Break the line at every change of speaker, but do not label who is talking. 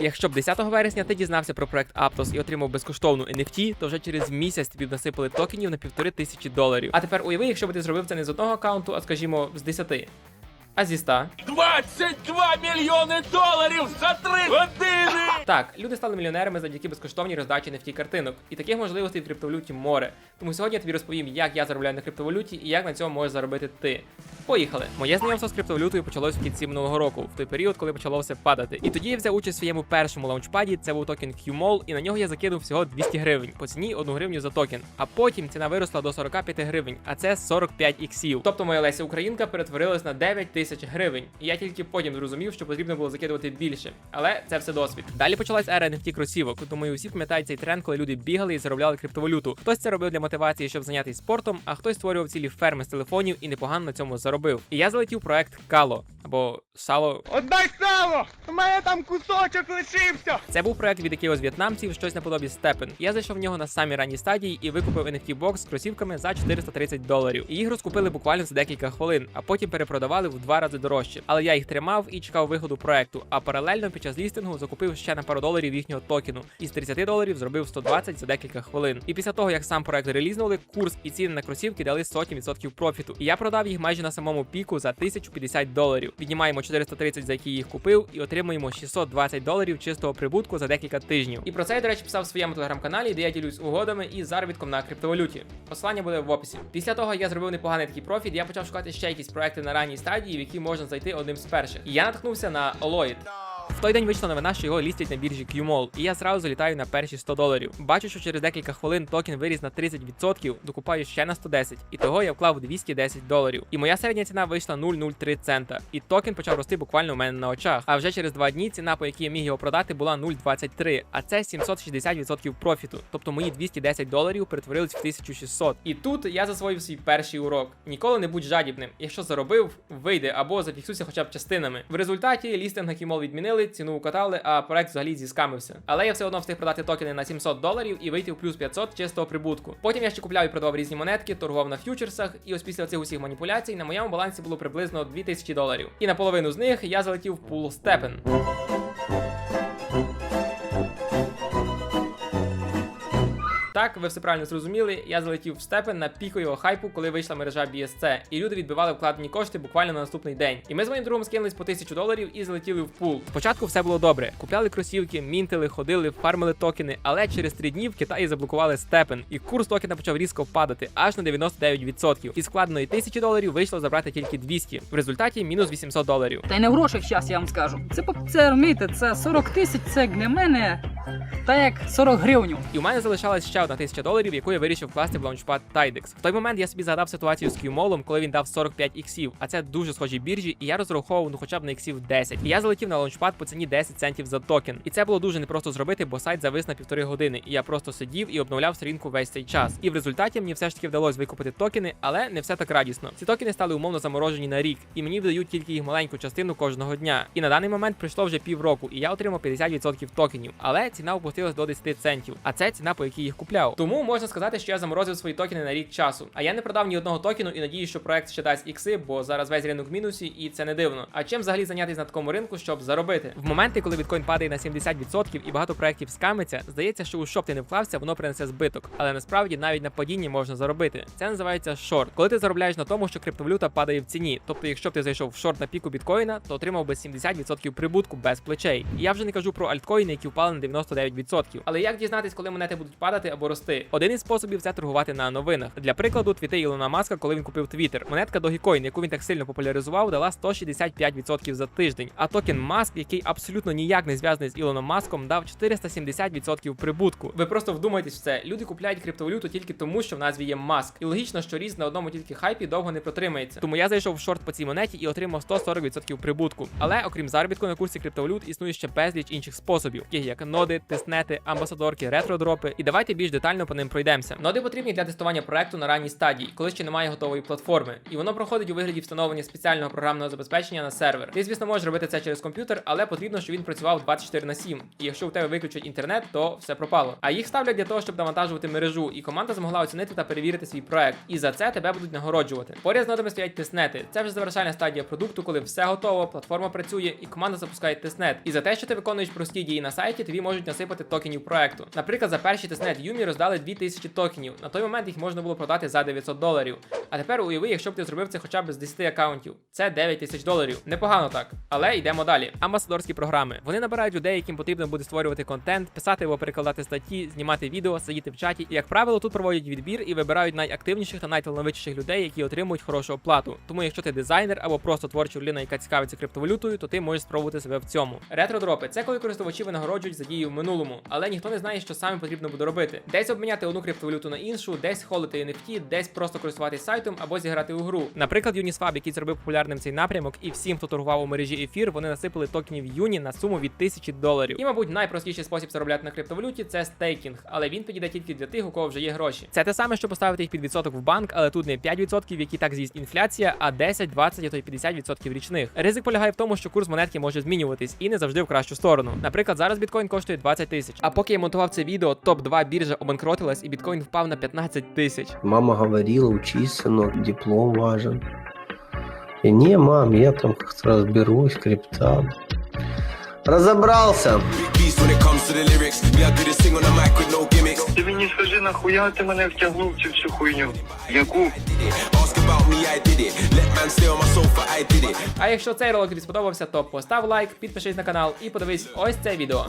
Якщо б 10 вересня ти дізнався про проект Aptos і отримав безкоштовну NFT, то вже через місяць тобі б насипали токенів на півтори тисячі доларів. А тепер уяви, якщо б ти зробив це не з одного аккаунту, а скажімо, з 10. А зі 100.
22 мільйони доларів за три години!
Так, люди стали мільйонерами завдяки безкоштовній роздачі NFT картинок. І таких можливостей в криптовалюті море. Тому сьогодні я тобі розповім, як я заробляю на криптовалюті і як на цьому можеш заробити ти. Поїхали! Моє знайомство з криптовалютою почалось в кінці минулого року, в той період, коли почало все падати. І тоді я взяв участь в своєму першому лаунчпаді, це був токен QMOL, і на нього я закинув всього 200 гривень по ціні 1 гривню за токен. А потім ціна виросла до 45 гривень, а це 45 іксів. Тобто моя Леся Українка перетворилась на 9 тисяч гривень. І я тільки потім зрозумів, що потрібно було закидувати більше. Але це все досвід. Далі почалась ера NFT кросівок. Думаю, усі пам'ятають цей тренд, коли люди бігали і заробляли криптовалюту. Хтось це робив для мотивації, щоб зайнятися спортом, а хтось створював цілі ферми з телефонів і непогано на цьому заробив. І я залетів проект Кало або Сало.
Отдай сало! У мене там кусочок лишився!
Це був проект від якихось в'єтнамців, щось наподобі Степен. Я зайшов в нього на самі ранні стадії і викупив NFT бокс з кросівками за 430 доларів. І їх розкупили буквально за декілька хвилин, а потім перепродавали в два рази дорожче. Але я їх тримав і чекав виходу проекту. А паралельно під час лістингу закупив ще на пару доларів їхнього токену. І з 30 доларів зробив 120 за декілька хвилин. І після того, як сам проект релізнули, курс і ціни на кросівки дали сотні відсотків профіту. І я продав їх майже на самому піку за 1050 доларів. Віднімаємо 430, за які їх купив, і отримуємо 620 доларів чистого прибутку за декілька тижнів. І про це я, до речі, писав в своєму телеграм-каналі, де я ділюсь угодами і заробітком на криптовалюті. Посилання буде в описі. Після того, як я зробив непоганий такий профіт, я почав шукати ще якісь проекти на ранній стадії, які можна зайти одним з перших. Я наткнувся на Oloid. Той день вийшла новина, що його лістять на біржі QMOL, і я зразу залітаю на перші 100 доларів. Бачу, що через декілька хвилин токен виріс на 30%, докупаю ще на 110, і того я вклав 210 доларів. І моя середня ціна вийшла 0,03 цента. І токен почав рости буквально у мене на очах. А вже через два дні ціна, по якій я міг його продати, була 0,23, а це 760% профіту. Тобто мої 210 доларів перетворились в 1600. І тут я засвоїв свій перший урок. Ніколи не будь жадібним. Якщо заробив, вийде або зафіксуйся хоча б частинами. В результаті лістинг на QMOL відмінили, ціну укатали, а проект взагалі зіскамився. Але я все одно встиг продати токени на 700 доларів і вийти в плюс 500 чистого прибутку. Потім я ще купляв і продавав різні монетки, торгував на ф'ючерсах, і ось після цих усіх маніпуляцій на моєму балансі було приблизно 2000 доларів. І на половину з них я залетів в пул степен. Так, ви все правильно зрозуміли. Я залетів в степен на піку його хайпу, коли вийшла мережа BSC, і люди відбивали вкладені кошти буквально на наступний день. І ми з моїм другом скинулись по 1000 доларів і залетіли в пул. Спочатку все було добре. Купляли кросівки, мінтили, ходили, фармили токени, але через 3 дні в Китаї заблокували степен, і курс токена почав різко падати аж на 99%. Із складеної 1000 доларів вийшло забрати тільки 200. В результаті мінус 800 доларів.
Та й не в грошах зараз, я вам скажу. Це це розумієте, це 40 тисяч, це для мене та як 40 гривень.
І у мене залишалась ще одна тисяча доларів, яку я вирішив вкласти в лаунчпад Tidex. В той момент я собі згадав ситуацію з QMOL, коли він дав 45 іксів, а це дуже схожі біржі, і я розраховував ну хоча б на іксів 10. І я залетів на лаунчпад по ціні 10 центів за токен. І це було дуже непросто зробити, бо сайт завис на півтори години. І я просто сидів і обновляв сторінку весь цей час. І в результаті мені все ж таки вдалося викупити токени, але не все так радісно. Ці токени стали умовно заморожені на рік, і мені видають тільки їх маленьку частину кожного дня. І на даний момент пройшло вже півроку, і я отримав 50% токенів. Але ціна опустилась до 10 центів, а це ціна, по якій їх купляв. Тому можна сказати, що я заморозив свої токени на рік часу. А я не продав ні одного токену і надію, що проект ще дасть ікси, бо зараз весь ринок в мінусі, і це не дивно. А чим взагалі зайнятися на такому ринку, щоб заробити? В моменти, коли біткоін падає на 70% і багато проектів скамиться, здається, що у що б ти не вклався, воно принесе збиток. Але насправді навіть на падінні можна заробити. Це називається шорт. Коли ти заробляєш на тому, що криптовалюта падає в ціні. Тобто, якщо б ти зайшов в шорт на піку біткоїна, то отримав би 70% прибутку без плечей. І я вже не кажу про альткоїни, які впали на 99%. Але як дізнатись, коли монети будуть падати або рости? Один із способів це торгувати на новинах. Для прикладу, твіти Ілона Маска, коли він купив Твіттер. Монетка Dogecoin, яку він так сильно популяризував, дала 165% за тиждень. А токен Маск, який абсолютно ніяк не зв'язаний з Ілоном Маском, дав 470% прибутку. Ви просто вдумайтесь в це. Люди купляють криптовалюту тільки тому, що в назві є маск. І логічно, що ріст на одному тільки хайпі довго не протримається. Тому я зайшов в шорт по цій монеті і отримав 140% прибутку. Але окрім заробітку на курсі криптовалют, існує ще безліч інших способів, таких як ноди, тиснети, амбасадорки, ретро-дропи. І давайте більш детально по ним пройдемося. Ноди потрібні для тестування проекту на ранній стадії, коли ще немає готової платформи, і воно проходить у вигляді встановлення спеціального програмного забезпечення на сервер. Ти, звісно, можеш робити це через комп'ютер, але потрібно, щоб він працював 24 на 7. І якщо у тебе виключать інтернет, то все пропало. А їх ставлять для того, щоб навантажувати мережу, і команда змогла оцінити та перевірити свій проект. І за це тебе будуть нагороджувати. Поряд з нодами стоять тестнети. Це вже завершальна стадія продукту, коли все готово, платформа працює, і команда запускає тестнет. І за те, що ти виконуєш прості дії на сайті, тобі можуть насипати токенів проекту. Наприклад, за перший тестнет Юмі роздали 2000 токенів. На той момент їх можна було продати за 900 доларів. А тепер уяви, якщо б ти зробив це хоча б з 10 акаунтів. Це 9 тисяч доларів. Непогано так. Але йдемо далі. Амбасадорські програми. Вони набирають людей, яким потрібно буде створювати контент, писати або перекладати статті, знімати відео, сидіти в чаті. І як правило, тут проводять відбір і вибирають найактивніших та найталановитіших людей, які отримують хорошу оплату. Тому, якщо ти дизайнер або просто творча людина, яка цікавиться криптовалютою, то ти можеш спробувати себе в цьому. Ретро-дропи це коли користувачі винагороджують за дії в минулому, але ніхто не знає, що саме потрібно буде робити. Десь обміняти одну криптовалюту на іншу, десь холити NFT, десь просто користуватись сайтом або зіграти у гру. Наприклад, Uniswap, який зробив популярним цей напрямок, і всім, хто торгував у мережі ефір, вони насипали токенів юні на суму від 1000 доларів. І, мабуть, найпростіший спосіб заробляти на криптовалюті це стейкінг, але він підійде тільки для тих, у кого вже є гроші. Це те саме, що поставити їх під відсоток в банк, але тут не 5%, які так з'їсть інфляція, а 10, 20, а то й 50% річних. Ризик полягає в тому, що курс монетки може змінюватись і не завжди в кращу сторону. Наприклад, зараз біткоін коштує 20 тисяч. А поки я монтував це відео, топ 2 біржа обанкротилась і біткоін впав на 15 тисяч.
Мама говорила, учись, сынок, диплом важен. И не, мам, я там как-то разберусь, крипта. Разобрался.
Ти мені скажи, нахуя ти мене втягнув в цю всю хуйню? Яку?
А якщо цей ролик тобі сподобався, то постав лайк, підпишись на канал і подивись ось це відео.